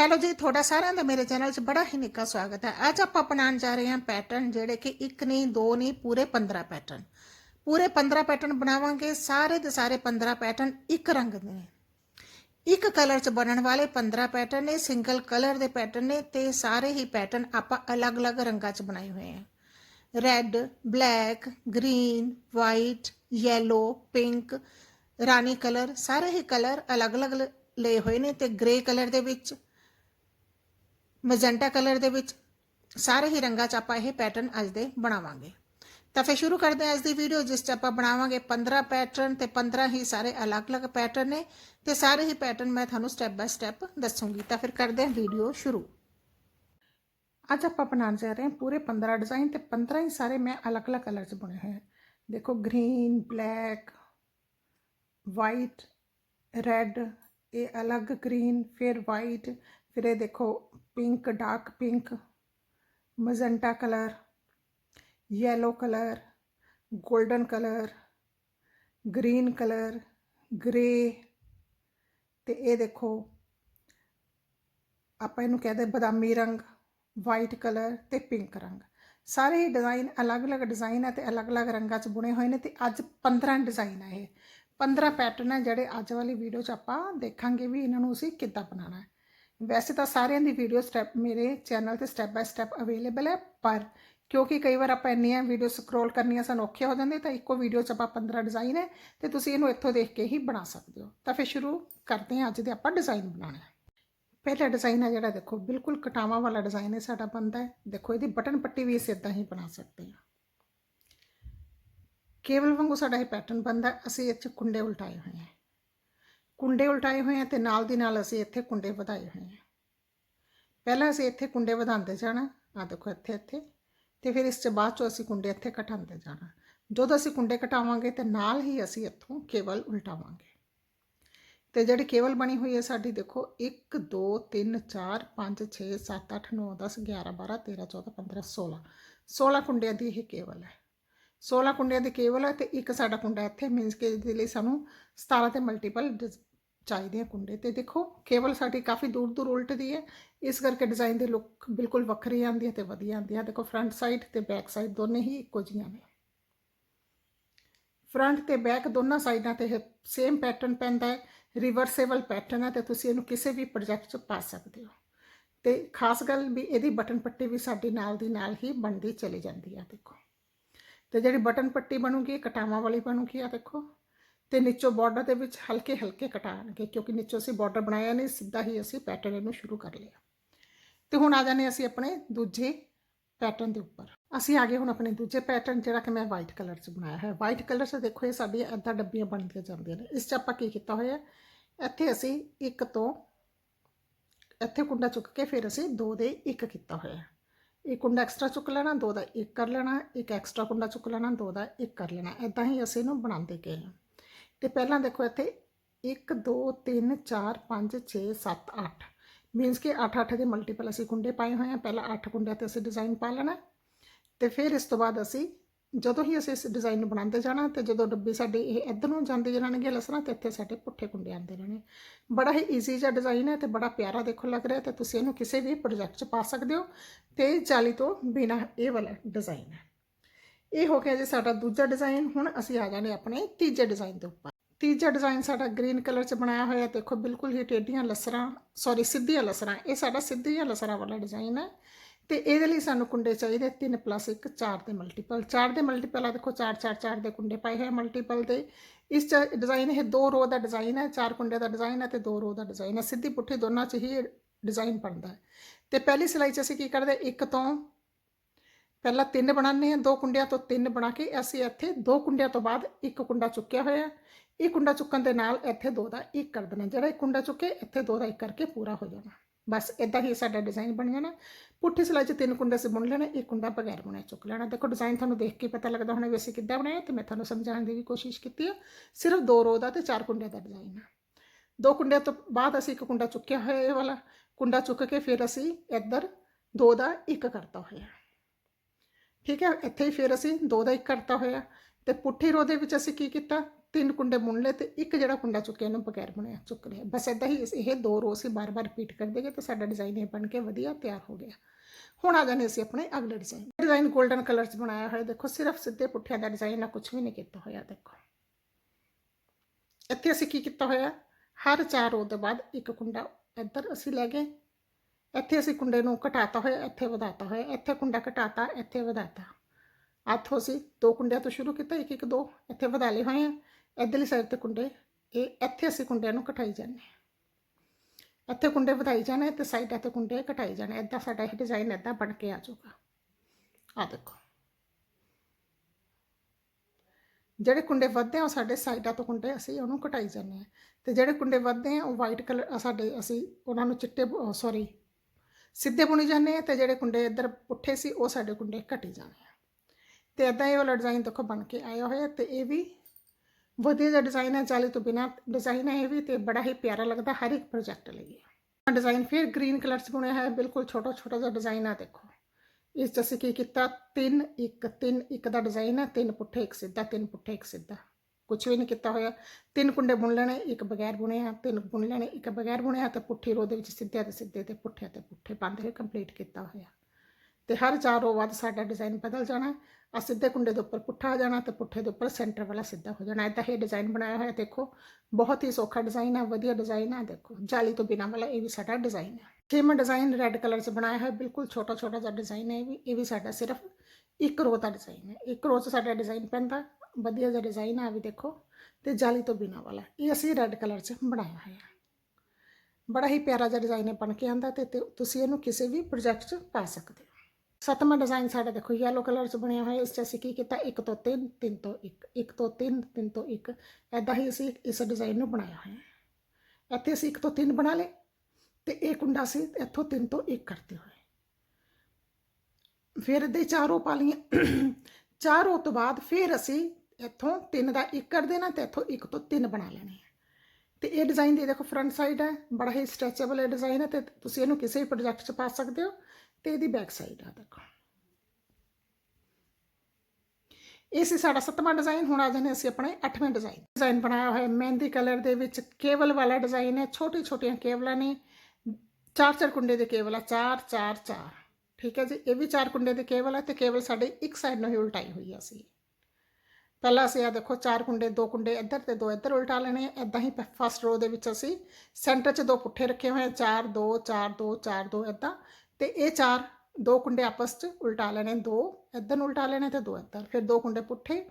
Hello ਜੀ, ਤੁਹਾਡਾ ਸਾਰਿਆਂ ਦਾ ਮੇਰੇ ਚੈਨਲ 'ਚ ਬੜਾ ਹੀ ਨਿੱਘਾ ਸਵਾਗਤ ਹੈ। ਅੱਜ ਆਪਾਂ ਬਣਾਉਣ ਜਾ ਰਹੇ ਹਾਂ ਪੈਟਰਨ ਜਿਹੜੇ ਕਿ ਇੱਕ ਨਹੀਂ ਦੋ ਨਹੀਂ ਪੂਰੇ 15 ਪੈਟਰਨ ਪੂਰੇ 15 ਪੈਟਰਨ ਬਣਾਵਾਂਗੇ, ਸਾਰੇ ਦੇ ਸਾਰੇ 15 ਪੈਟਰਨ ਇੱਕ ਰੰਗ ਦੇ ਨੇ। ਇੱਕ ਕਲਰ 'ਚ ਬਣਨ ਵਾਲੇ 15 ਪੈਟਰਨ ਨੇ ਸਿੰਗਲ ਕਲਰ ਦੇ ਪੈਟਰਨ ਨੇ ਤੇ ਸਾਰੇ ਹੀ ਪੈਟਰਨ ਆਪਾਂ ਅਲੱਗ-ਅਲੱਗ ਰੰਗਾਂ 'ਚ ਬਣਾਏ ਹੋਏ ਆ red black green white yellow pink ਰਾਣੀ ਕਲਰ ਸਾਰੇ ਹੀ ਕਲਰ ਅਲੱਗ-ਅਲੱਗ ਲਏ ਹੋਏ ਨੇ ਤੇ ਗ੍ਰੇ ਕਲਰ ਦੇ ਵਿੱਚ ਮੈਜੈਂਟਾ ਕਲਰ ਦੇ ਵਿੱਚ ਸਾਰੇ ਹੀ ਰੰਗਾਂ 'ਚ ਆਪਾਂ ਇਹ ਪੈਟਰਨ ਅੱਜ ਦੇ ਬਣਾਵਾਂਗੇ। ਤਾਂ ਫਿਰ ਸ਼ੁਰੂ ਕਰਦੇ ਹਾਂ ਅੱਜ ਦੀ ਵੀਡੀਓ ਜਿਸ 'ਚ ਆਪਾਂ ਬਣਾਵਾਂਗੇ 15 ਪੈਟਰਨ ਤੇ 15 ਹੀ ਸਾਰੇ ਅਲੱਗ-ਅਲੱਗ ਪੈਟਰਨ ਨੇ ਤੇ ਸਾਰੇ ਹੀ ਪੈਟਰਨ ਮੈਂ ਤੁਹਾਨੂੰ ਸਟੈਪ ਬਾਏ ਸਟੈਪ ਦੱਸੂੰਗੀ। ਤਾਂ ਫਿਰ ਕਰਦੇ ਹਾਂ ਵੀਡੀਓ ਸ਼ੁਰੂ। ਅੱਜ ਆਪਾਂ ਬਣਾਉਣ ਜਾ ਰਹੇ ਹਾਂ ਪੂਰੇ 15 ਡਿਜ਼ਾਈਨ ਤੇ 15 ਹੀ ਸਾਰੇ ਮੈਂ ਅਲੱਗ-ਅਲੱਗ ਕਲਰ 'ਚ ਬਣੇ ਹੋਏ ਦੇਖੋ ਗ੍ਰੀਨ ਬਲੈਕ ਵਾਈਟ ਰੈੱਡ ਇਹ ਅਲੱਗ ਗ੍ਰੀਨ ਫਿਰ ਵਾਈਟ ਫਿਰ ਇਹ ਦੇਖੋ pink dark pink magenta colour yellow colour golden colour green colour grey ਤੇ ਇਹ ਦੇਖੋ, ਆਪਾਂ ਇਹਨੂੰ ਕਹਿੰਦੇ ਬਦਾਮੀ ਰੰਗ ਵਾਈਟ ਕਲਰ ਤੇ ਪਿੰਕ ਰੰਗ। ਸਾਰੇ ਹੀ ਡਿਜ਼ਾਈਨ ਅਲੱਗ-ਅਲੱਗ ਡਿਜ਼ਾਈਨ ਹੈ ਤੇ ਅਲੱਗ-ਅਲੱਗ ਰੰਗਾਂ 'ਚ ਬੁਣੇ ਹੋਏ ਨੇ ਤੇ ਅੱਜ 15 ਡਿਜ਼ਾਈਨ ਹੈ ਇਹ। 15 ਪੈਟਰਨ ਹੈ ਜਿਹੜੇ ਅੱਜ ਵਾਲੀ ਵੀਡੀਓ 'ਚ ਆਪਾਂ ਦੇਖਾਂਗੇ ਵੀ ਇਹਨਾਂ ਨੂੰ ਅਸੀਂ ਕਿੱਦਾਂ ਬਣਾਉਣਾ ਹੈ। ਵੈਸੇ ਤਾਂ ਸਾਰਿਆਂ ਦੀ ਵੀਡੀਓ ਸਟੈਪ ਮੇਰੇ ਚੈਨਲ ਤੇ ਸਟੈਪ ਬਾਏ ਸਟੈਪ ਅਵੇਲੇਬਲ ਹੈ, ਪਰ ਕਿਉਂਕਿ ਕਈ ਵਾਰ ਆਪਾਂ ਇੰਨੀਆਂ ਵੀਡੀਓ ਸਕਰੋਲ ਕਰਨੀਆਂ ਸਾਨੂੰ ਔਖੀਆਂ ਹੋ ਜਾਂਦੇ ਤਾਂ ਇੱਕੋ ਵੀਡੀਓ 'ਚ ਆਪਾਂ 15 ਡਿਜ਼ਾਈਨ ਹੈ ਤੇ ਤੁਸੀਂ ਇਹਨੂੰ ਇੱਥੋਂ ਦੇਖ ਕੇ ਹੀ ਬਣਾ ਸਕਦੇ ਹੋ। ਤਾਂ ਫਿਰ ਸ਼ੁਰੂ ਕਰਦੇ ਹਾਂ, ਅੱਜ ਦੇ ਆਪਾਂ ਡਿਜ਼ਾਈਨ ਬਣਾਉਣਾ ਪਹਿਲਾ ਡਿਜ਼ਾਈਨ ਹੈ ਜਿਹੜਾ ਦੇਖੋ, ਬਿਲਕੁਲ ਕਟਾਵਾਂ ਵਾਲਾ ਡਿਜ਼ਾਈਨ ਹੈ ਸਾਡਾ ਬਣਦਾ ਹੈ। ਦੇਖੋ, ਇਹਦੀ ਬਟਨ ਪੱਟੀ ਵੀ ਅਸੀਂ ਇਦਾਂ ਹੀ ਬਣਾ ਸਕਦੇ ਹਾਂ। ਕੇਵਲ ਵਾਂਗੂ ਸਾਡਾ ਇਹ ਪੈਟਰਨ ਬਣਦਾ ਅਸੀਂ ਇਹ 'ਚ ਕੁੰਡੇ ਉਲਟਾਏ ਹੋਏ ਹੈ ਕੁੰਡੇ ਉਲਟਾਏ ਹੋਏ ਆ ਤੇ ਨਾਲ ਦੀ ਨਾਲ ਅਸੀਂ ਇੱਥੇ ਕੁੰਡੇ ਵਧਾਏ ਹੋਏ ਆ। ਪਹਿਲਾਂ ਅਸੀਂ ਇੱਥੇ ਕੁੰਡੇ ਵਧਾਉਂਦੇ ਜਾਣਾ ਆ ਦੇਖੋ ਇੱਥੇ ਇੱਥੇ, ਤੇ ਫਿਰ ਇਸ ਤੋਂ ਬਾਅਦ ਚੋਂ ਅਸੀਂ ਕੁੰਡੇ ਇੱਥੇ ਘਟਾਉਂਦੇ ਜਾਣਾ। ਜਦੋਂ ਅਸੀਂ ਕੁੰਡੇ ਘਟਾਵਾਂਗੇ ਤੇ ਨਾਲ ਹੀ ਅਸੀਂ ਇੱਥੋਂ ਕੇਵਲ ਉਲਟਾਵਾਂਗੇ। ਤੇ ਜਿਹੜੀ ਕੇਵਲ ਬਣੀ ਹੋਈ ਹੈ ਸਾਡੀ, ਦੇਖੋ 1 2 3 4 5 6 7 8 9 10 11 12 13 14 15 16 16 ਕੁੰਡਿਆਂ ਦੀ ਇਹ ਕੇਵਲ ਹੈ। 16 ਕੁੰਡਿਆਂ ਦੀ ਕੇਵਲ ਹੈ ਤੇ ਇੱਕ ਸਾਡਾ ਕੁੰਡਾ ਇੱਥੇ ਮੀਨਸ ਕਿ ਇਹਦੇ ਲਈ ਸਾਨੂੰ 17 ਤੇ ਮਲਟੀਪਲ ਚਾਹੀਦੇ ਆ ਕੁੰਡੇ। ਤੇ ਦੇਖੋ, ਕੇਵਲ ਸਾਡੀ ਕਾਫੀ ਦੂਰ ਦੂਰ ਉਲਟਦੀ ਹੈ। ਇਸ ਕਰਕੇ ਡਿਜ਼ਾਈਨ ਦੀ ਲੁੱਕ ਬਿਲਕੁਲ ਵੱਖਰੀ ਆਉਂਦੀ ਹੈ ਤੇ ਵਧੀਆ ਆਉਂਦੀ ਹੈ ਦੇਖੋ ਫਰੰਟ ਸਾਈਡ ਤੇ ਬੈਕ ਸਾਈਡ ਦੋਨੇ ਹੀ ਇੱਕੋ ਜਿਹੀਆਂ ਨੇ। ਫਰੰਟ ਤੇ ਬੈਕ ਦੋਨਾਂ ਸਾਈਡਾਂ ਤੇ ਸੇਮ ਪੈਟਰਨ ਪੈਂਦਾ ਹੈ। ਰਿਵਰਸੇਬਲ ਪੈਟਰਨ ਹੈ ਤੇ ਤੁਸੀਂ ਇਹਨੂੰ ਕਿਸੇ ਵੀ ਪ੍ਰੋਜੈਕਟ 'ਚ ਪਾ ਸਕਦੇ ਹੋ। ਤੇ ਖਾਸ ਗੱਲ ਵੀ ਇਹਦੀ ਬਟਨ ਪੱਟੀ ਵੀ ਸਾਡੀ ਨਾਲ ਦੀ ਨਾਲ ਹੀ ਬਣਦੀ ਚਲੀ ਜਾਂਦੀ ਆ, ਦੇਖੋ। ਤੇ ਜਿਹੜੀ ਬਟਨ ਪੱਟੀ ਬਣੂਗੀ ਕਟਾਵਾਂ ਵਾਲੀ ਬਣੂਗੀ, ਆ ਦੇਖੋ। ਤੇ ਨੀਚੋਂ ਬਾਰਡਰ ਦੇ ਵਿੱਚ ਹਲਕੇ ਹਲਕੇ ਕਟਾਣਗੇ ਕਿਉਂਕਿ ਨੀਚੋਂ ਅਸੀਂ ਬਾਰਡਰ ਬਣਾਇਆ ਨਹੀਂ, ਸਿੱਧਾ ਹੀ ਅਸੀਂ ਪੈਟਰਨ ਇਹਨੂੰ ਸ਼ੁਰੂ ਕਰ ਲਿਆ। ਤੇ ਹੁਣ ਆ ਜਾਣੇ ਅਸੀਂ ਆਪਣੇ ਦੂਜੇ ਪੈਟਰਨ ਦੇ ਉੱਪਰ। ਅਸੀਂ ਆ ਗਏ ਹੁਣ ਆਪਣੇ ਦੂਜੇ ਪੈਟਰਨ ਜਿਹੜਾ ਕਿ ਮੈਂ ਵਾਈਟ ਕਲਰ 'ਚ ਬਣਾਇਆ ਹੈ ਵਾਈਟ ਕਲਰ 'ਚ ਦੇਖੋ ਇਹ ਸਾਡੀਆਂ ਅੱਧਾ ਡੱਬੀਆਂ ਬਣਦੀਆਂ ਜਾਂਦੀਆਂ ਨੇ। ਇਸ 'ਚ ਆਪਾਂ ਕੀ ਕੀਤਾ ਹੋਇਆ, ਇੱਥੇ ਅਸੀਂ ਇੱਕ ਤੋਂ ਇੱਥੇ ਕੁੰਡਾ ਚੁੱਕ ਕੇ ਫਿਰ ਅਸੀਂ ਦੋ ਦੇ ਇੱਕ ਕੀਤਾ ਹੋਇਆ। ਇਹ ਕੁੰਡਾ ਐਕਸਟਰਾ ਚੁੱਕ ਲੈਣਾ, ਦੋ ਦਾ ਇੱਕ ਕਰ ਲੈਣਾ, ਇੱਕ ਐਕਸਟਰਾ ਕੁੰਡਾ ਚੁੱਕ ਲੈਣਾ, ਦੋ ਦਾ ਇੱਕ ਕਰ ਲੈਣਾ। ਇਦਾਂ ਹੀ ਅਸੀਂ ਇਹਨੂੰ ਬਣਾਉਂਦੇ ਗਏ ਹਾਂ। ਤੇ ਪਹਿਲਾਂ ਦੇਖੋ ਇੱਥੇ 1 2 3 4 5 6 7 8 ਮੀਨਸ ਕਿ 8 8 ਦੇ ਮਲਟੀਪਲ ਅਸੀਂ ਕੁੰਡੇ ਪਾਏ ਹੋਏ ਆ। ਪਹਿਲਾਂ 8 ਕੁੰਡਿਆਂ ਤੇ ਅਸੀਂ ਡਿਜ਼ਾਈਨ ਪਾ ਲੈਣਾ। ਤੇ ਫਿਰ ਇਸ ਤੋਂ ਬਾਅਦ ਅਸੀਂ ਜਦੋਂ ਹੀ ਅਸੀਂ ਇਸ ਡਿਜ਼ਾਈਨ ਨੂੰ ਬਣਾਉਂਦੇ ਜਾਣਾ ਤੇ ਜਦੋਂ ਡੱਬੀ ਸਾਡੀ ਇਹ ਇੱਧਰ ਨੂੰ ਜਾਂਦੀ ਜਾਣਗੇ ਲਸਣਾ ਤੇ ਇੱਥੇ ਸਾਡੇ ਪੁੱਠੇ ਕੁੰਡੇ ਆਉਂਦੇ ਰਹਿਣੇ। ਬੜਾ ਹੀ ਈਜ਼ੀ ਜਿਹਾ ਡਿਜ਼ਾਈਨ ਹੈ ਤੇ ਬੜਾ ਪਿਆਰਾ ਦੇਖੋ ਲੱਗ ਰਿਹਾ ਤੇ ਤੁਸੀਂ ਇਹਨੂੰ ਕਿਸੇ ਵੀ ਪ੍ਰੋਜੈਕਟ 'ਚ ਪਾ ਸਕਦੇ ਹੋ ਤੇ ਜਾਲੀ ਤੋਂ ਬਿਨਾ ਇਹ ਵਾਲਾ ਡਿਜ਼ਾਈਨ ਹੈ। ਇਹ ਹੋ ਗਿਆ ਜੀ ਸਾਡਾ ਦੂਜਾ ਡਿਜ਼ਾਈਨ ਹੁਣ ਅਸੀਂ ਆ ਜਾਣੇ ਆਪਣੇ ਤੀਜੇ ਡਿਜ਼ਾਈਨ ਦੇ ਉੱਪਰ। ਤੀਜਾ ਡਿਜ਼ਾਈਨ ਸਾਡਾ ਗ੍ਰੀਨ ਕਲਰ 'ਚ ਬਣਾਇਆ ਹੋਇਆ, ਦੇਖੋ ਬਿਲਕੁਲ ਹੀ ਟੇਢੀਆਂ ਲਸਰਾਂ ਸੌਰੀ ਸਿੱਧੀਆਂ ਲਸਰਾਂ, ਇਹ ਸਾਡਾ ਸਿੱਧੀਆਂ ਲਸਰਾਂ ਵਾਲਾ ਡਿਜ਼ਾਈਨ ਹੈ। ਤੇ ਇਹਦੇ ਲਈ ਸਾਨੂੰ ਕੁੰਡੇ ਚਾਹੀਦੇ 3 1 4 ਦੇ ਮਲਟੀਪਲ 4 ਦੇ ਮਲਟੀਪਲ ਆ ਦੇਖੋ 4 4 4 ਦੇ ਕੁੰਡੇ ਪਾਏ ਹੋਏ ਮਲਟੀਪਲ ਦੇ। ਇਸ ਚ ਡਿਜ਼ਾਈਨ ਇਹ ਦੋ ਰੋ ਦਾ ਡਿਜ਼ਾਈਨ ਹੈ, ਚਾਰ ਕੁੰਡੇ ਦਾ ਡਿਜ਼ਾਈਨ ਹੈ ਤੇ ਦੋ ਰੋ ਦਾ ਡਿਜ਼ਾਈਨ ਹੈ। ਸਿੱਧੀ ਪੁੱਠੀ ਦੋਨਾਂ 'ਚ ਹੀ ਡਿਜ਼ਾਈਨ ਬਣਦਾ ਹੈ। ਤੇ ਪਹਿਲੀ ਸਿਲਾਈ 'ਚ ਅਸੀਂ ਕੀ ਕਰਦੇ, ਇੱਕ ਤੋਂ ਪਹਿਲਾਂ ਤਿੰਨ ਬਣਾਉਂਦੇ ਹਾਂ, ਦੋ ਕੁੰਡਿਆਂ ਤੋਂ ਤਿੰਨ ਬਣਾ ਕੇ ਅਸੀਂ ਇੱਥੇ ਦੋ ਕੁੰਡਿਆਂ ਤੋਂ ਬਾਅਦ ਇੱਕ ਕੁੰਡਾ ਚੁੱਕਿਆ ਹੋਇਆ। ਇਹ ਕੁੰਡਾ ਚੁੱਕਣ ਦੇ ਨਾਲ ਇੱਥੇ ਦੋ ਦਾ ਇੱਕ ਕਰ ਦੇਣਾ। ਜਿਹੜਾ ਇੱਕ ਕੁੰਡਾ ਚੁੱਕੇ, ਇੱਥੇ ਦੋ ਦਾ ਇੱਕ ਕਰਕੇ ਪੂਰਾ ਹੋ ਜਾਣਾ। ਬਸ ਇਦਾਂ ਹੀ ਸਾਡਾ ਡਿਜ਼ਾਈਨ ਬਣ ਜਾਣਾ। ਪੁੱਠੀ ਸਿਲਾਈ 'ਚ ਤਿੰਨ ਕੁੰਡੇ ਸੇ ਬੁਣ ਲੈਣਾ, ਇੱਕ ਕੁੰਡਾ ਬਗੈਰ ਬੁਣਿਆ ਚੁੱਕ ਲੈਣਾ। ਦੇਖੋ ਡਿਜ਼ਾਈਨ ਤੁਹਾਨੂੰ ਦੇਖ ਕੇ ਪਤਾ ਲੱਗਦਾ ਹੋਣਾ ਵੀ ਅਸੀਂ ਕਿੱਦਾਂ ਬਣਾਇਆ ਤੇ ਮੈਂ ਤੁਹਾਨੂੰ ਸਮਝਾਉਣ ਦੀ ਵੀ ਕੋਸ਼ਿਸ਼ ਕੀਤੀ ਹੈ ਸਿਰਫ ਦੋ ਰੋ ਦਾ ਤੇ ਚਾਰ ਕੁੰਡਿਆਂ ਦਾ ਡਿਜ਼ਾਈਨ ਹੈ ਦੋ ਕੁੰਡਿਆਂ ਤੋਂ ਬਾਅਦ ਅਸੀਂ ਇੱਕ ਕੁੰਡਾ ਚੁੱਕਿਆ ਹੋਇਆ ਇਹ ਵਾਲਾ। ਕੁੰਡਾ ਚੁੱਕ ਕੇ ਫਿਰ ਅਸੀਂ ਇੱਧਰ ਦੋ ਦਾ ਇੱਕ ਕਰਤਾ ਹੋਇਆ। ਠੀਕ ਹੈ, ਇੱਥੇ ਹੀ ਫਿਰ ਅਸੀਂ ਦੋ ਦਾ ਇੱਕ ਕਰਤਾ ਹੋਇਆ। ਤੇ ਪੁੱਠੀ ਰੋ ਦੇ ਵਿੱਚ ਅਸੀਂ ਕੀ ਕੀਤਾ? ਤਿੰਨ ਕੁੰਡੇ ਬੁਣ ਲਏ ਤੇ ਇੱਕ ਜਿਹੜਾ ਕੁੰਡਾ ਚੁੱਕਿਆ ਉਹਨੂੰ ਬਗੈਰ ਬਣਿਆ, ਚੁੱਕ ਲਿਆ। ਬਸ ਇਦਾਂ ਹੀ ਇਸ- ਇਹ ਦੋ ਰੋ ਅਸੀਂ ਬਾਰ-ਬਾਰ ਰਿਪੀਟ ਕਰਦੇ ਗਏ ਤੇ ਸਾਡਾ ਡਿਜ਼ਾਈਨ ਇਹ ਬਣ ਕੇ ਵਧੀਆ ਤਿਆਰ ਹੋ ਗਿਆ। ਹੁਣ ਆ ਜਾਣੇ ਅਸੀਂ ਆਪਣੇ ਅਗਲੇ ਡਿਜ਼ਾਈਨ ਡਿਜ਼ਾਈਨ 골ਡਨ ਕਲਰ 'ਚ ਬਣਾਇਆ ਹੋਇਆ, ਦੇਖੋ ਸਿਰਫ ਸਿੱਧੇ ਪੁੱਠਿਆਂ ਦਾ ਡਿਜ਼ਾਈਨ ਆ ਕੁਝ ਵੀ ਨਹੀਂ ਕੀਤਾ ਹੋਇਆ, ਦੇਖੋ। ਇੱਥੇ ਅਸੀਂ ਕੀ ਕੀਤਾ ਹੋਇਆ, ਹਰ ਚਾਰ ਰੋ ਦੇ ਬਾਅਦ ਇੱਕ ਕੁੰਡਾ ਇੱਧਰ ਅਸੀਂ ਲੈ ਗਏ। ਇੱਥੇ ਅਸੀਂ ਕੁੰਡੇ ਨੂੰ ਘਟਾਤਾ ਹੋਇਆ, ਇੱਥੇ ਵਧਾਤਾ ਹੋਇਆ, ਇੱਥੇ ਕੁੰਡਾ ਘਟਾਤਾ, ਇੱਥੇ ਵਧਾਤਾ। ਆਥੋਂ ਅਸੀਂ ਦੋ ਕੁੰਡਿਆਂ ਤੋਂ ਸ਼ੁਰੂ ਕੀਤਾ ਇੱਕ ਇੱਕ ਦੋ ਇੱਥੇ ਵਧਾ ਲਏ ਹੋਏ ਆ। ਇੱਧਰਲੀ ਸਾਈਡ ਤੇ ਕੁੰਡੇ, ਇਹ ਇੱਥੇ ਅਸੀਂ ਕੁੰਡਿਆਂ ਨੂੰ ਘਟਾਈ ਜਾਂਦੇ ਹਾਂ। ਇੱਥੇ ਕੁੰਡੇ ਵਧਾਈ ਜਾਣੇ ਤੇ ਸਾਈਡਾਂ ਤੇ ਕੁੰਡੇ ਘਟਾਈ ਜਾਣੇ ਇਦਾਂ ਸਾਡਾ ਇਹ ਡਿਜ਼ਾਈਨ ਇਦਾਂ ਬਣ ਕੇ ਆ ਜਾਊਗਾ। ਆ ਦੇਖੋ। ਜਿਹੜੇ ਕੁੰਡੇ ਵੱਧਦੇ ਆ, ਉਹ ਸਾਡੇ ਸਾਈਡਾਂ ਤੋਂ ਕੁੰਡੇ ਅਸੀਂ ਉਹਨੂੰ ਘਟਾਈ ਜਾਂਦੇ ਆ ਤੇ ਜਿਹੜੇ ਕੁੰਡੇ ਵੱਧਦੇ ਆ, ਉਹ ਵਾਈਟ ਕਲਰ ਸਾਡੇ ਅਸੀਂ ਉਹਨਾਂ ਨੂੰ ਚਿੱਟੇ ਸੌਰੀ ਸਿੱਧੇ ਬੁਣੀ ਜਾਂਦੇ ਆ ਤੇ ਜਿਹੜੇ ਕੁੰਡੇ ਇੱਧਰ ਪੁੱਠੇ ਸੀ, ਉਹ ਸਾਡੇ ਕੁੰਡੇ ਘਟੀ ਜਾਣੇ ਆ। ਤੇ ਇਦਾਂ ਇਹ ਵਾਲਾ ਡਿਜ਼ਾਈਨ ਦੇਖੋ ਬਣ ਕੇ ਆਇਆ ਹੋਇਆ ਤੇ ਇਹ ਵੀ ਵਧੀਆ ਜਿਹਾ ਡਿਜ਼ਾਈਨ ਹੈ, ਚਾਲੇ ਤੋਂ ਬਿਨਾ ਡਿਜ਼ਾਈਨ ਹੈ ਇਹ ਵੀ ਤੇ ਬੜਾ ਹੀ ਪਿਆਰਾ ਲੱਗਦਾ, ਹਰ ਇੱਕ ਪ੍ਰੋਜੈਕਟ ਲਈ। ਇਹ ਡਿਜ਼ਾਈਨ ਫਿਰ ਗ੍ਰੀਨ ਕਲਰ 'ਚ ਬਣਿਆ ਹੈ ਬਿਲਕੁਲ ਛੋਟਾ ਛੋਟਾ ਜਿਹਾ ਡਿਜ਼ਾਈਨ ਆ, ਦੇਖੋ। ਇਸ 'ਚ ਅਸੀਂ ਕੀ ਕੀਤਾ? ਤਿੰਨ ਇੱਕ ਤਿੰਨ ਇੱਕ ਦਾ ਡਿਜ਼ਾਈਨ ਹੈ, ਤਿੰਨ ਪੁੱਠੇ, ਇੱਕ ਸਿੱਧਾ, ਤਿੰਨ ਪੁੱਠੇ, ਇੱਕ ਸਿੱਧਾ। ਕੁਝ ਵੀ ਨਹੀਂ ਕੀਤਾ ਹੋਇਆ। ਤਿੰਨ ਕੁੰਡੇ ਬੁਣ ਲੈਣੇ, ਇੱਕ ਬਗੈਰ ਬੁਣਿਆ, ਤਿੰਨ ਬੁਣ ਲੈਣੇ, ਇੱਕ ਬਗੈਰ ਬੁਣਿਆ ਤੇ ਪੁੱਠੀ ਰੋ ਦੇ ਵਿੱਚ ਸਿੱਧੇ ਤੇ ਸਿੱਧੇ ਤੇ ਪੁੱਠੇ ਤੇ ਪੁੱਠੇ ਬੰਦ ਹੋਏ ਕੰਪਲੀਟ ਕੀਤਾ ਹੋਇਆ। ਤੇ ਹਰ ਚਾਰ ਰੋ ਬਾਅਦ ਸਾਡਾ ਡਿਜ਼ਾਈਨ ਬਦਲ ਜਾਣਾ ਆ ਸਿੱਧੇ ਕੁੰਡੇ ਦੇ ਉੱਪਰ ਪੁੱਠਾ ਆ ਜਾਣਾ ਤੇ ਪੁੱਠੇ ਦੇ ਉੱਪਰ ਸੈਂਟਰ ਵਾਲਾ ਸਿੱਧਾ ਹੋ ਜਾਣਾ। ਇਦਾਂ ਇਹ ਡਿਜ਼ਾਈਨ ਬਣਾਇਆ ਹੋਇਆ, ਦੇਖੋ। ਬਹੁਤ ਹੀ ਸੌਖਾ ਡਿਜ਼ਾਈਨ ਹੈ, ਵਧੀਆ ਡਿਜ਼ਾਈਨ ਆ ਦੇਖੋ। ਜਾਲੀ ਤੋਂ ਬਿਨਾਂ ਵਾਲਾ ਇਹ ਵੀ ਸਾਡਾ ਡਿਜ਼ਾਈਨ ਹੈ। ਛੇਵਾਂ ਡਿਜ਼ਾਈਨ ਰੈੱਡ ਕਲਰ 'ਚ ਬਣਾਇਆ ਹੋਇਆ, ਬਿਲਕੁਲ ਛੋਟਾ ਛੋਟਾ ਜਿਹਾ ਡਿਜ਼ਾਈਨ ਹੈ ਇਹ ਵੀ। ਇਹ ਵੀ ਸਾਡਾ ਸਿਰਫ ਇੱਕ ਰੋ ਦਾ ਡਿਜ਼ਾਈਨ ਹੈ। ਇੱਕ ਰੋ 'ਚ ਸਾਡਾ ਡਿਜ਼ਾਈਨ ਪੈਂਦਾ, ਵਧੀਆ ਜਿਹਾ ਡਿਜ਼ਾਈਨ ਆ ਵੀ ਦੇਖੋ। ਤੇ ਜਾਲੀ ਤੋਂ ਬਿਨਾਂ ਵਾਲਾ, ਇਹ ਅਸੀਂ ਰੈੱਡ ਕਲਰ 'ਚ ਬਣਾਇਆ ਹੋਇਆ ਬੜਾ ਹੀ ਪਿਆਰਾ ਜਿਹਾ ਡਿਜ਼ਾਈਨ ਬਣ ਕੇ ਆਂਦਾ ਤੇ ਤੇ ਤੁਸੀਂ ਇਹਨੂੰ ਕਿਸੇ ਵੀ ਪ੍ਰੋਜੈਕਟ 'ਚ ਪਾ ਸਕਦੇ ਹੋ। ਸੱਤਵਾਂ ਡਿਜ਼ਾਈਨ ਸਾਡਾ ਦੇਖੋ ਯੈਲੋ ਕਲਰ 'ਚ ਬਣਿਆ ਹੋਇਆ, ਇਸ 'ਚ ਅਸੀਂ ਕੀ ਕੀਤਾ? 1 ਤੋਂ 3 3 ਤੋਂ 1 1 ਤੋਂ 3 3 ਤੋਂ 1 ਐਦਾਂ ਹੀ ਅਸੀਂ ਇਸ ਡਿਜ਼ਾਈਨ ਨੂੰ ਬਣਾਇਆ ਹੋਇਆ। ਇੱਥੇ ਅਸੀਂ 1 ਤੋਂ 3 ਬਣਾ ਲਏ ਤੇ ਇਹ ਕੁੰਡਾ ਅਸੀਂ ਇੱਥੋਂ 3 ਤੋਂ 1 ਕਰਦੇ ਹੋਏ। ਫਿਰ ਦੇ ਚਾਰੋਂ ਪਾ ਲਈਆਂ ਚਾਰੋਂ ਤੋਂ ਬਾਅਦ ਫਿਰ ਅਸੀਂ ਇੱਥੋਂ 3 ਦਾ 1 ਕਰ ਦੇਣਾ ਤੇ ਇੱਥੋਂ 1 ਤੋਂ 3 ਬਣਾ ਲੈਣੇ ਆ। ਤੇ ਇਹ ਡਿਜ਼ਾਈਨ ਦੀ ਦੇਖੋ ਫਰੰਟ ਸਾਈਡ ਹੈ, ਬੜਾ ਹੀ ਸਟ੍ਰੈਚੇਬਲ ਇਹ ਡਿਜ਼ਾਈਨ ਹੈ ਤੇ ਤੁਸੀਂ ਇਹਨੂੰ ਕਿਸੇ ਵੀ ਪ੍ਰੋਜੈਕਟ 'ਚ ਪਾ ਸਕਦੇ ਹੋ। ਤੇ ਇਹਦੀ ਬੈਕ ਸਾਈਡ ਆ ਦੇਖੋ। ਇਹ ਸੀ ਸਾਡਾ ਸੱਤਵਾਂ ਡਿਜ਼ਾਈਨ ਹੁਣ ਆ ਜਾਂਦੇ ਅਸੀਂ ਆਪਣੇ ਅੱਠਵੇਂ ਡਿਜ਼ਾਈਨ ਡਿਜ਼ਾਈਨ ਬਣਾਇਆ ਹੋਇਆ ਮਹਿੰਦੀ ਕਲਰ ਦੇ ਵਿੱਚ ਕੇਵਲ ਵਾਲਾ ਡਿਜ਼ਾਈਨ ਹੈ ਛੋਟੀ ਛੋਟੀਆਂ ਕੇਵਲਾਂ ਨੇ। ਚਾਰ ਚਾਰ ਕੁੰਡੇ ਦੇ ਕੇਵਲ ਆ, ਚਾਰ ਚਾਰ ਚਾਰ। ਠੀਕ ਹੈ ਜੀ, ਇਹ ਵੀ ਚਾਰ ਕੁੰਡੇ ਦੇ ਕੇਵਲ ਆ ਤੇ ਕੇਵਲ ਸਾਡੇ ਇੱਕ ਸਾਈਡ ਨੂੰ ਹੀ ਉਲਟਾਈ ਹੋਈ ਆ ਸੀ ਪਹਿਲਾਂ ਅਸੀਂ ਆ ਦੇਖੋ, ਚਾਰ ਕੁੰਡੇ, ਦੋ ਕੁੰਡੇ ਇੱਧਰ ਤੇ ਦੋ ਇੱਧਰ ਉਲਟਾ ਲੈਣੇ ਆ। ਇਦਾਂ ਹੀ ਫਸਟ ਰੋ ਦੇ ਵਿੱਚ ਅਸੀਂ ਸੈਂਟਰ 'ਚ ਦੋ ਪੁੱਠੇ ਰੱਖੇ ਹੋਏ ਆ, ਚਾਰ, ਦੋ ਚਾਰ ਦੋ ਚਾਰ, ਦੋ ਇਦਾਂ ਤੇ ਇਹ ਚਾਰ, ਦੋ ਕੁੰਡੇ ਆਪਸ 'ਚ ਉਲਟਾ ਲੈਣੇ, ਦੋ ਇੱਧਰ ਨੂੰ ਉਲਟਾ ਲੈਣੇ ਤੇ ਦੋ ਇੱਧਰ ਫਿਰ ਦੋ ਕੁੰਡੇ ਪੁੱਠੇ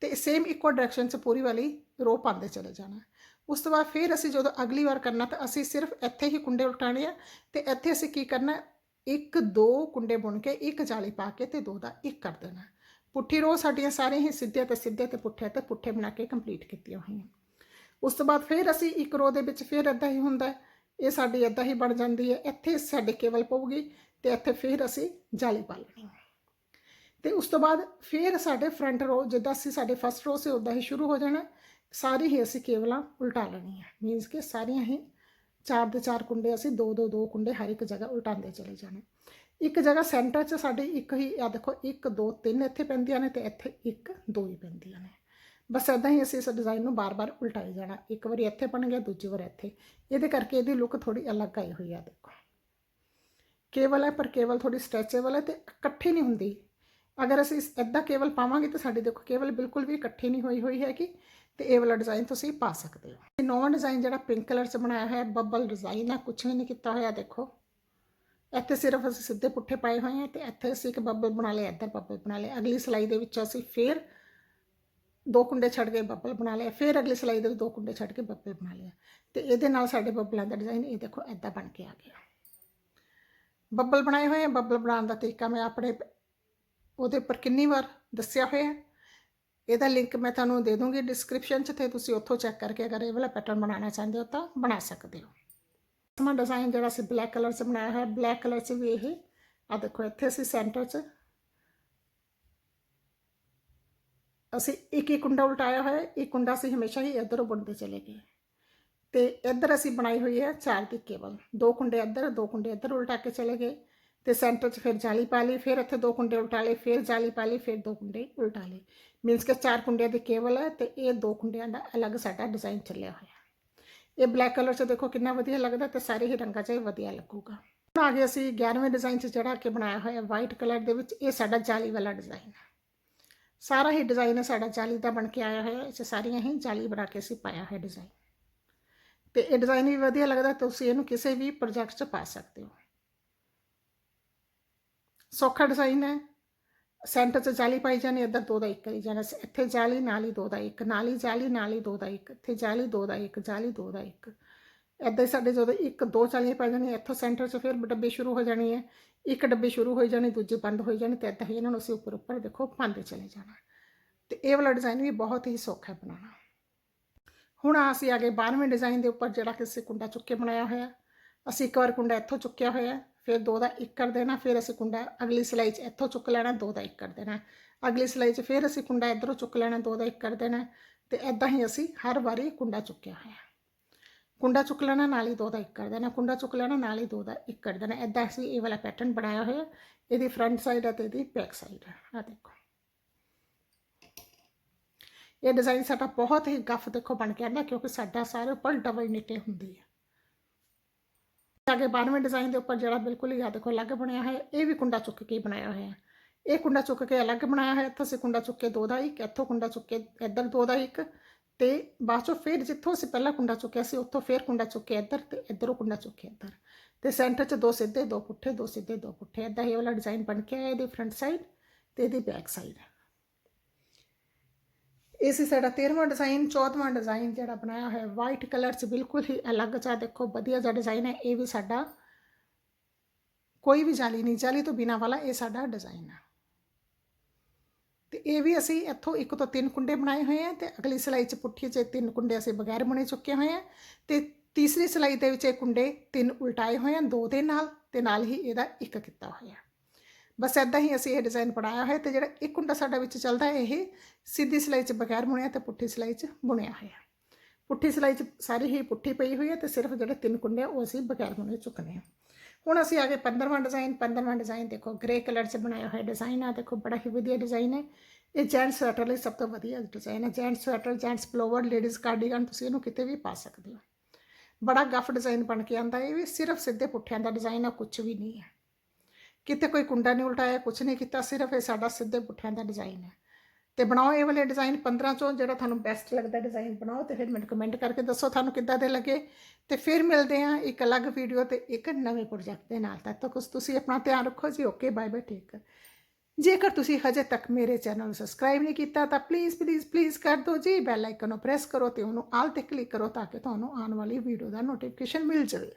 ਤੇ ਸੇਮ ਇੱਕੋ ਡਾਇਰੈਕਸ਼ਨ 'ਚ ਪੂਰੀ ਵਾਲੀ ਰੋ ਪਾਉਂਦੇ ਚਲੇ ਜਾਣਾ ਉਸ ਤੋਂ ਬਾਅਦ ਫਿਰ ਅਸੀਂ ਜਦੋਂ ਅਗਲੀ ਵਾਰ ਕਰਨਾ ਤਾਂ ਅਸੀਂ ਸਿਰਫ ਇੱਥੇ ਹੀ ਕੁੰਡੇ ਉਲਟਾਣੇ ਆ ਤੇ ਇੱਥੇ ਅਸੀਂ ਕੀ ਕਰਨਾ, ਇੱਕ, ਦੋ ਕੁੰਡੇ ਬੁਣ ਕੇ ਇੱਕ ਜਾਲੀ ਪਾ ਕੇ ਤੇ ਦੋ ਦਾ ਇੱਕ ਕਰ ਦੇਣਾ ਪੁੱਠੀ ਰੋ ਸਾਡੀਆਂ ਸਾਰੀਆਂ ਹੀ ਸਿੱਧੇ ਤੇ ਸਿੱਧੇ ਤੇ ਪੁੱਠੇ ਤੇ ਪੁੱਠੇ ਬਣਾ ਕੇ ਕੰਪਲੀਟ ਕੀਤੀਆਂ ਹੋਈਆਂ ਉਸ ਤੋਂ ਬਾਅਦ ਫਿਰ ਅਸੀਂ ਇੱਕ ਰੋ ਦੇ ਵਿੱਚ ਫਿਰ ਇਦਾਂ ਹੀ ਹੁੰਦਾ ਹੈ। ਇਹ ਸਾਡੀ ਇਦਾਂ ਹੀ ਬਣ ਜਾਂਦੀ ਹੈ, ਇੱਥੇ ਸਾਡੇ ਕੇਵਲ ਪਊਗੀ ਤੇ ਇੱਥੇ ਫਿਰ ਅਸੀਂ ਜਾਲੀ ਪਾ ਲੈਣੀ ਤੇ ਉਸ ਤੋਂ ਬਾਅਦ ਫਿਰ ਸਾਡੇ ਫਰੰਟ ਰੋ ਜਿੱਦਾਂ ਅਸੀਂ ਸਾਡੇ ਫਸਟ ਰੋ ਸੇ ਉਦਾਂ ਹੀ ਸ਼ੁਰੂ ਹੋ ਜਾਣਾ। ਸਾਰੀ ਹੀ ਅਸੀਂ ਕੇਵਲਾਂ ਉਲਟਾ ਲੈਣੀਆਂ ਮੀਨਸ ਕਿ ਸਾਰੀਆਂ ਹੀ ਚਾਰ ਦੇ ਚਾਰ ਕੁੰਡੇ ਅਸੀਂ ਦੋ ਦੋ ਦੋ ਕੁੰਡੇ ਹਰ ਇੱਕ ਜਗ੍ਹਾ ਉਲਟਾਉਂਦੇ ਚਲੇ ਜਾਣੇ ਇੱਕ ਜਗ੍ਹਾ ਸੈਂਟਰ 'ਚ ਸਾਡੀ ਇੱਕ ਹੀ ਆ ਦੇਖੋ 1 2 3 ਇੱਥੇ ਪੈਂਦੀਆਂ ਨੇ ਤੇ ਇੱਥੇ 1 2 ਹੀ ਪੈਂਦੀਆਂ ਨੇ। ਬਸ ਇਦਾਂ ਹੀ ਅਸੀਂ ਇਸ ਡਿਜ਼ਾਈਨ ਨੂੰ ਬਾਰ-ਬਾਰ ਉਲਟਾਈ ਜਾਣਾ। ਇੱਕ ਵਾਰੀ ਇੱਥੇ ਬਣ ਗਿਆ, ਦੂਜੀ ਵਾਰ ਇੱਥੇ। ਇਹਦੇ ਕਰਕੇ ਇਹਦੀ ਲੁੱਕ ਥੋੜੀ ਅਲੱਗ ਆਈ ਹੋਈ ਆ, ਦੇਖੋ। ਕੇਵਲ ਹੈ, ਪਰ ਕੇਵਲ ਥੋੜੀ ਸਟ੍ਰੈਚੇਬਲ ਹੈ ਤੇ ਇਕੱਠੀ ਨਹੀਂ ਹੁੰਦੀ। ਅਗਰ ਅਸੀਂ ਇਦਾਂ ਕੇਵਲ ਪਾਵਾਂਗੇ ਤਾਂ ਸਾਡੀ ਦੇਖੋ ਕੇਵਲ ਬਿਲਕੁਲ ਵੀ ਇਕੱਠੀ ਨਹੀਂ ਹੋਈ ਹੋਈ ਹੈਗੀ ਤੇ ਇਹ ਵਾਲਾ ਡਿਜ਼ਾਈਨ ਤੁਸੀਂ ਪਾ ਸਕਦੇ ਹੋ। ਇਹ ਨਵਾਂ ਡਿਜ਼ਾਈਨ ਜਿਹੜਾ ਪਿੰਕ ਕਲਰ 'ਚ ਬਣਾਇਆ ਹੋਇਆ ਬੱਬਲ ਡਿਜ਼ਾਈਨ ਆ ਕੁਝ ਵੀ ਨਹੀਂ ਕੀਤਾ ਹੋਇਆ, ਦੇਖੋ। ਇੱਥੇ ਸਿਰਫ ਅਸੀਂ ਸਿੱਧੇ ਪੁੱਠੇ ਪਾਏ ਹੋਏ ਆ ਤੇ ਇੱਥੇ ਅਸੀਂ ਇੱਕ ਬੱਬਲ ਬਣਾ ਲਿਆ, ਇੱਧਰ ਬੱਬਲ ਬਣਾ ਲਿਆ। ਅਗਲੀ ਸਲਾਈ ਦੇ ਵਿੱਚ ਅਸੀਂ ਫੇਰ ਦੋ ਕੁੰਡੇ ਛੱਡ ਕੇ ਬੱਬਲ ਬਣਾ ਲਿਆ, ਫਿਰ ਅਗਲੀ ਸਿਲਾਈ ਦੇ ਵਿੱਚ ਦੋ ਕੁੰਡੇ ਛੱਡ ਕੇ ਬੱਬਲ ਬਣਾ ਲਿਆ। ਤੇ ਇਹਦੇ ਨਾਲ ਸਾਡੇ ਬੱਬਲਾਂ ਦਾ ਡਿਜ਼ਾਈਨ ਇਹ ਦੇਖੋ ਐਦਾਂ ਬਣ ਕੇ ਆ ਗਿਆ। ਬੱਬਲ ਬਣਾਏ ਹੋਏ ਆ, ਬੱਬਲ ਬਣਾਉਣ ਦਾ ਤਰੀਕਾ ਮੈਂ ਆਪਣੇ ਉਹਦੇ ਉੱਪਰ ਕਿੰਨੀ ਵਾਰ ਦੱਸਿਆ ਹੋਇਆ। ਇਹਦਾ ਲਿੰਕ ਮੈਂ ਤੁਹਾਨੂੰ ਦੇ ਦੂੰਗੀ ਡਿਸਕ੍ਰਿਪਸ਼ਨ 'ਚ ਤੇ ਤੁਸੀਂ ਉੱਥੋਂ ਚੈੱਕ ਕਰਕੇ ਅਗਰ ਇਹ ਵਾਲਾ ਪੈਟਰਨ ਬਣਾਉਣਾ ਚਾਹੁੰਦੇ ਹੋ ਤਾਂ ਬਣਾ ਸਕਦੇ ਹੋ। ਸਮਾਂ ਡਿਜ਼ਾਈਨ ਜਿਹੜਾ ਸੀ ਬਲੈਕ ਕਲਰ 'ਚ ਬਣਾਇਆ ਹੈ ਬਲੈਕ ਕਲਰ 'ਚ ਵੀ ਇਹ। ਆ ਦੇਖੋ ਇੱਥੇ ਅਸੀਂ ਸੈਂਟਰ 'ਚ ਅਸੀਂ ਇੱਕ ਇੱਕ ਕੁੰਡਾ ਉਲਟਾਇਆ ਹੋਇਆ ਹੈ। ਇੱਕ ਕੁੰਡਾ ਅਸੀਂ ਹਮੇਸ਼ਾ ਹੀ ਇੱਧਰੋਂ ਬੁਣਦੇ ਚਲੇ ਗਏ ਤੇ ਇੱਧਰ ਅਸੀਂ ਬਣਾਈ ਹੋਈ ਹੈ ਚਾਰ ਦੀ ਕੇਵਲ ਦੋ ਕੁੰਡੇ ਇੱਧਰ, ਦੋ ਕੁੰਡੇ ਇੱਧਰ ਉਲਟਾ ਕੇ ਚਲੇ ਗਏ। ਤੇ ਸੈਂਟਰ 'ਚ ਫਿਰ ਜਾਲੀ ਪਾ ਲਈ, ਫਿਰ ਇੱਥੇ ਦੋ ਕੁੰਡੇ ਉਲਟਾ ਲਏ, ਫਿਰ ਜਾਲੀ ਪਾ ਲਈ, ਫਿਰ ਦੋ ਕੁੰਡੇ ਉਲਟਾ ਲਏ। ਮੀਨਸ ਕਿ ਚਾਰ ਕੁੰਡਿਆਂ ਦੀ ਕੇਵਲ ਹੈ ਤੇ ਇਹ ਦੋ ਕੁੰਡਿਆਂ ਦਾ ਅਲੱਗ ਸਾਡਾ ਡਿਜ਼ਾਈਨ ਚੱਲਿਆ ਹੋਇਆ ਇਹ ਬਲੈਕ ਕਲਰ 'ਚ ਦੇਖੋ ਕਿੰਨਾ ਵਧੀਆ ਲੱਗਦਾ ਤੇ ਸਾਰੇ ਹੀ ਰੰਗਾਂ 'ਚ ਇਹ ਵਧੀਆ ਲੱਗੂਗਾ। ਹੁਣ ਆ ਗਏ ਅਸੀਂ 11ਵੇਂ ਡਿਜ਼ਾਈਨ 'ਚ ਜਿਹੜਾ ਕਿ ਬਣਾਇਆ ਹੋਇਆ ਵਾਈਟ ਕਲਰ ਦੇ ਵਿੱਚ, ਇਹ ਸਾਡਾ ਜਾਲੀ ਵਾਲਾ ਡਿਜ਼ਾਈਨ ਹੈ। ਸਾਰਾ ਹੀ ਡਿਜ਼ਾਈਨ ਸਾਡਾ ਜਾਲੀ ਦਾ ਬਣ ਕੇ ਆਇਆ ਹੋਇਆ ਇਹ 'ਚ ਸਾਰੀਆਂ ਹੀ ਜਾਲੀ ਬਣਾ ਕੇ ਅਸੀਂ ਪਾਇਆ ਹੋਇਆ ਡਿਜ਼ਾਈਨ ਤੇ ਇਹ ਡਿਜ਼ਾਈਨ ਵੀ ਵਧੀਆ ਲੱਗਦਾ, ਤੁਸੀਂ ਇਹਨੂੰ ਕਿਸੇ ਵੀ ਪ੍ਰੋਜੈਕਟ 'ਚ ਪਾ ਸਕਦੇ ਹੋ। ਸੌਖਾ ਡਿਜ਼ਾਈਨ ਹੈ ਸੈਂਟਰ 'ਚ ਜਾਲੀ ਪਾਈ ਜਾਣੀ, ਇੱਧਰ ਦੋ ਦਾ ਇੱਕ ਕਰੀ ਜਾਣਾ, ਇੱਥੇ ਜਾਲੀ ਨਾਲ ਹੀ ਦੋ ਦਾ ਇੱਕ, ਨਾਲ ਹੀ ਜਾਲੀ ਨਾਲ ਹੀ ਦੋ ਦਾ ਇੱਕ, ਇੱਥੇ ਜਾਲੀ ਦੋ ਦਾ ਇੱਕ ਜਾਲੀ ਦੋ ਦਾ ਇੱਕ। ਇੱਦਾਂ ਹੀ ਸਾਡੇ ਜਦੋਂ ਇੱਕ, ਦੋ ਚਾਲੀਆਂ ਪੈ ਜਾਣੀਆਂ, ਇੱਥੋਂ ਸੈਂਟਰ 'ਚ ਫਿਰ ਡੱਬੇ ਸ਼ੁਰੂ ਹੋ ਜਾਣੀ ਹੈ ਇੱਕ ਡੱਬੇ ਸ਼ੁਰੂ ਹੋ ਜਾਣੀ, ਦੂਜੀ ਬੰਦ ਹੋ ਜਾਣੀ ਤੇ ਇੱਦਾਂ ਹੀ ਇਹਨਾਂ ਨੂੰ ਅਸੀਂ ਉੱਪਰ ਉੱਪਰ ਦੇਖੋ ਪਾਉਂਦੇ ਚਲੇ ਜਾਣਾ। ਤੇ ਇਹ ਵਾਲਾ ਡਿਜ਼ਾਈਨ ਵੀ ਬਹੁਤ ਹੀ ਸੌਖਾ ਹੈ ਬਣਾਉਣਾ। ਹੁਣ ਅਸੀਂ ਆ ਗਏ 12ਵੇਂ ਡਿਜ਼ਾਈਨ ਦੇ ਉੱਪਰ ਜਿਹੜਾ ਕਿ ਅਸੀਂ ਕੁੰਡਾ ਚੁੱਕ ਕੇ ਬਣਾਇਆ ਹੋਇਆ, ਅਸੀਂ ਇੱਕ ਵਾਰ ਕੁੰਡਾ ਇੱਥੋਂ ਚੁੱਕਿਆ ਹੋਇਆ, ਫਿਰ ਦੋ ਦਾ ਇੱਕ ਕਰ ਦੇਣਾ, ਫਿਰ ਅਸੀਂ ਕੁੰਡਾ ਅਗਲੀ ਸਿਲਾਈ 'ਚ ਇੱਥੋਂ ਚੁੱਕ ਲੈਣਾ, ਦੋ ਦਾ ਇੱਕ ਕਰ ਦੇਣਾ। ਅਗਲੀ ਸਿਲਾਈ 'ਚ ਫਿਰ ਅਸੀਂ ਕੁੰਡਾ ਇੱਧਰੋਂ ਚੁੱਕ ਲੈਣਾ, ਦੋ ਦਾ ਇੱਕ ਕਰ ਦੇਣਾ। ਤੇ ਐਦਾਂ ਹੀ ਅਸੀਂ ਹਰ ਵਾਰੀ ਕੁੰਡਾ ਚੁੱਕਿਆ ਹੋਇਆ। ਕੁੰਡਾ ਚੁੱਕ ਲੈਣਾ, ਨਾਲ ਹੀ ਦੋ ਦਾ ਇੱਕ ਕਰ ਦੇਣਾ ਕੁੰਡਾ ਚੁੱਕ ਲੈਣਾ, ਨਾਲ ਹੀ ਦੋ ਦਾ ਇੱਕ ਕਰ ਦੇਣਾ ਐਦਾਂ ਅਸੀਂ ਇਹ ਵਾਲਾ ਪੈਟਰਨ ਬਣਾਇਆ ਹੋਇਆ। ਇਹਦੀ ਫਰੰਟ ਸਾਈਡ ਹੈ ਤੇ ਇਹਦੀ ਬੈਕ ਸਾਈਡ ਹੈ ਆ ਦੇਖੋ। ਇਹ ਡਿਜ਼ਾਈਨ ਸਾਡਾ ਬਹੁਤ ਹੀ ਗੱਫ ਦੇਖੋ ਬਣ ਕੇ ਆਉਂਦਾ, ਕਿਉਂਕਿ ਸਾਡਾ ਸਾਰੇ ਉੱਪਰ ਡਬਲ ਨਿੱਟੇ ਹੁੰਦੀ ਹੈ। ਅੱਗੇ 12ਵੇਂ ਡਿਜ਼ਾਈਨ ਦੇ ਉੱਪਰ ਜਿਹੜਾ ਬਿਲਕੁਲ ਹੀ ਆ ਦੇਖੋ ਅਲੱਗ ਬਣਿਆ ਹੋਇਆ, ਇਹ ਵੀ ਕੁੰਡਾ ਚੁੱਕ ਕੇ ਹੀ ਬਣਾਇਆ ਹੋਇਆ। ਇਹ ਕੁੰਡਾ ਚੁੱਕ ਕੇ ਅਲੱਗ ਬਣਾਇਆ ਹੋਇਆ, ਇੱਥੋਂ ਅਸੀਂ ਕੁੰਡਾ ਚੁੱਕ ਕੇ ਦੋ ਦਾ ਇੱਕ, ਇੱਥੋਂ ਕੁੰਡਾ ਚੁੱਕ ਕੇ ਇੱਧਰ ਦੋ ਦਾ ਇੱਕ। ਤੇ ਬਾਅਦ ਚੋਂ ਫਿਰ ਜਿੱਥੋਂ ਅਸੀਂ ਪਹਿਲਾਂ ਕੁੰਡਾ ਚੁੱਕਿਆ ਸੀ, ਉੱਥੋਂ ਫਿਰ ਕੁੰਡਾ ਚੁੱਕ ਕੇ ਇੱਧਰ ਤੇ ਇੱਧਰੋਂ ਕੁੰਡਾ ਚੁੱਕ ਕੇ ਇੱਧਰ। ਤੇ ਸੈਂਟਰ 'ਚ ਦੋ ਸਿੱਧੇ, ਦੋ ਪੁੱਠੇ, ਦੋ ਸਿੱਧੇ, ਦੋ ਪੁੱਠੇ। ਇਦਾਂ ਇਹ ਵਾਲਾ ਡਿਜ਼ਾਈਨ ਬਣ ਕੇ ਆਇਆ ਇਹਦੀ ਫਰੰਟ ਸਾਈਡ ਤੇ ਇਹਦੀ ਬੈਕ ਸਾਈਡ ਇਹ ਸੀ ਸਾਡਾ 13ਵਾਂ ਡਿਜ਼ਾਈਨ 14ਵਾਂ ਡਿਜ਼ਾਈਨ ਜਿਹੜਾ ਬਣਾਇਆ ਹੋਇਆ। ਵਾਈਟ ਕਲਰ 'ਚ ਬਿਲਕੁਲ ਹੀ ਅਲੱਗ ਜਿਹਾ ਦੇਖੋ, ਵਧੀਆ ਜਿਹਾ ਡਿਜ਼ਾਈਨ ਹੈ। ਇਹ ਵੀ ਸਾਡਾ ਕੋਈ ਵੀ ਜਾਲੀ ਨਹੀਂ, ਜਾਲੀ ਤੋਂ ਬਿਨਾ ਵਾਲਾ ਇਹ ਸਾਡਾ ਡਿਜ਼ਾਈਨ ਹੈ ਤੇ ਇਹ ਵੀ ਅਸੀਂ ਇੱਥੋਂ ਇੱਕ ਤੋਂ ਤਿੰਨ ਕੁੰਡੇ ਬਣਾਏ ਹੋਏ ਆ ਤੇ ਅਗਲੀ ਸਿਲਾਈ 'ਚ ਪੁੱਠੀ 'ਚ ਤਿੰਨ ਕੁੰਡੇ ਅਸੀਂ ਬਗੈਰ ਬੁਣੇ ਚੁੱਕੇ ਹੋਏ ਆ ਤੇ ਤੀਸਰੀ ਸਿਲਾਈ ਦੇ ਵਿੱਚ ਇਹ ਕੁੰਡੇ ਤਿੰਨ ਉਲਟਾਏ ਹੋਏ ਆ, ਦੋ ਦੇ ਨਾਲ ਤੇ ਨਾਲ ਹੀ ਇਹਦਾ ਇੱਕ ਕੀਤਾ ਹੋਇਆ। ਬਸ ਐਦਾਂ ਹੀ ਅਸੀਂ ਇਹ ਡਿਜ਼ਾਈਨ ਬਣਾਇਆ ਹੋਇਆ ਤੇ ਜਿਹੜਾ ਇੱਕ ਕੁੰਡਾ ਸਾਡਾ ਵਿੱਚ ਚੱਲਦਾ ਹੈ ਇਹ ਸਿੱਧੀ ਸਿਲਾਈ 'ਚ ਬਗੈਰ ਬੁਣਿਆ ਤੇ ਪੁੱਠੀ ਸਿਲਾਈ 'ਚ ਬੁਣਿਆ ਹੋਇਆ। ਪੁੱਠੀ ਸਿਲਾਈ 'ਚ ਸਾਰੀ ਹੀ ਪੁੱਠੀ ਪਈ ਹੋਈ ਹੈ ਤੇ ਸਿਰਫ ਜਿਹੜੇ ਤਿੰਨ ਕੁੰਡੇ ਆ ਉਹ ਅਸੀਂ ਬਗੈਰ ਬੁਣੇ ਚੁੱਕਨੇ ਆ। ਹੁਣ ਅਸੀਂ ਆ ਗਏ 15ਵਾਂ ਡਿਜ਼ਾਈਨ 15ਵਾਂ ਡਿਜ਼ਾਈਨ ਦੇਖੋ ਗ੍ਰੇ ਕਲਰ 'ਚ ਬਣਾਇਆ ਹੋਇਆ ਡਿਜ਼ਾਈਨ ਆ, ਦੇਖੋ ਬੜਾ ਹੀ ਵਧੀਆ ਡਿਜ਼ਾਈਨ ਹੈ। ਇਹ ਜੈਂਟਸ ਸਵੈਟਰ ਲਈ ਸਭ ਤੋਂ ਵਧੀਆ ਡਿਜ਼ਾਈਨ ਹੈ। Gents sweater gents pullover ladies cardigan ਤੁਸੀਂ ਇਹਨੂੰ ਕਿਤੇ ਵੀ ਪਾ ਸਕਦੇ ਹੋ। ਬੜਾ ਗੱਫ ਡਿਜ਼ਾਈਨ ਬਣ ਕੇ ਆਂਦਾ ਇਹ ਵੀ ਸਿਰਫ ਸਿੱਧੇ ਪੁੱਠਿਆਂ ਦਾ ਡਿਜ਼ਾਈਨ ਆ ਕੁਝ ਵੀ ਨਹੀਂ ਹੈ। ਕਿਤੇ ਕੋਈ ਕੁੰਡਾ ਨਹੀਂ ਉਲਟਾਇਆ ਕੁਝ ਨਹੀਂ ਕੀਤਾ, ਸਿਰਫ ਇਹ ਸਾਡਾ ਸਿੱਧੇ ਪੁੱਠਿਆਂ ਦਾ ਡਿਜ਼ਾਈਨ ਹੈ। ਤੇ ਬਣਾਓ ਇਹ ਵਾਲੇ ਡਿਜ਼ਾਈਨ 15 ਚੋਂ ਜਿਹੜਾ ਤੁਹਾਨੂੰ ਬੈਸਟ ਲੱਗਦਾ ਡਿਜ਼ਾਈਨ ਬਣਾਓ ਤੇ ਫਿਰ ਮੈਨੂੰ ਕਮੈਂਟ ਕਰਕੇ ਦੱਸੋ ਤੁਹਾਨੂੰ ਕਿੱਦਾਂ ਦੇ ਲੱਗੇ। ਤੇ ਫਿਰ ਮਿਲਦੇ ਹਾਂ ਇੱਕ ਅਲੱਗ ਵੀਡੀਓ ਤੇ ਇੱਕ ਨਵੇਂ ਪ੍ਰੋਜੈਕਟ ਦੇ ਨਾਲ। ਤਦ ਤੱਕ ਤੁਸੀਂ ਆਪਣਾ ਧਿਆਨ ਰੱਖੋ ਜੀ। ਓਕੇ ਬਾਏ ਬਾਏ ਟੇਕ ਜੇਕਰ ਤੁਸੀਂ ਹਜੇ ਤੱਕ ਮੇਰੇ ਚੈਨਲ ਨੂੰ ਸਬਸਕ੍ਰਾਈਬ ਨਹੀਂ ਕੀਤਾ, ਤਾਂ ਪਲੀਜ਼ ਪਲੀਜ਼ ਪਲੀਜ਼ ਕਰ ਦਿਓ ਜੀ। ਬੈਲ ਆਈਕਨ ਨੂੰ ਪ੍ਰੈਸ ਕਰੋ ਤੇ ਉਹਨੂੰ ਆਲ ਤੇ ਕਲਿੱਕ ਕਰੋ ਤਾਂ ਕਿ ਤੁਹਾਨੂੰ ਆਉਣ ਵਾਲੀ ਵੀਡੀਓ ਦਾ ਨੋਟੀਫਿਕੇਸ਼ਨ ਮਿਲ ਜਾਵੇ।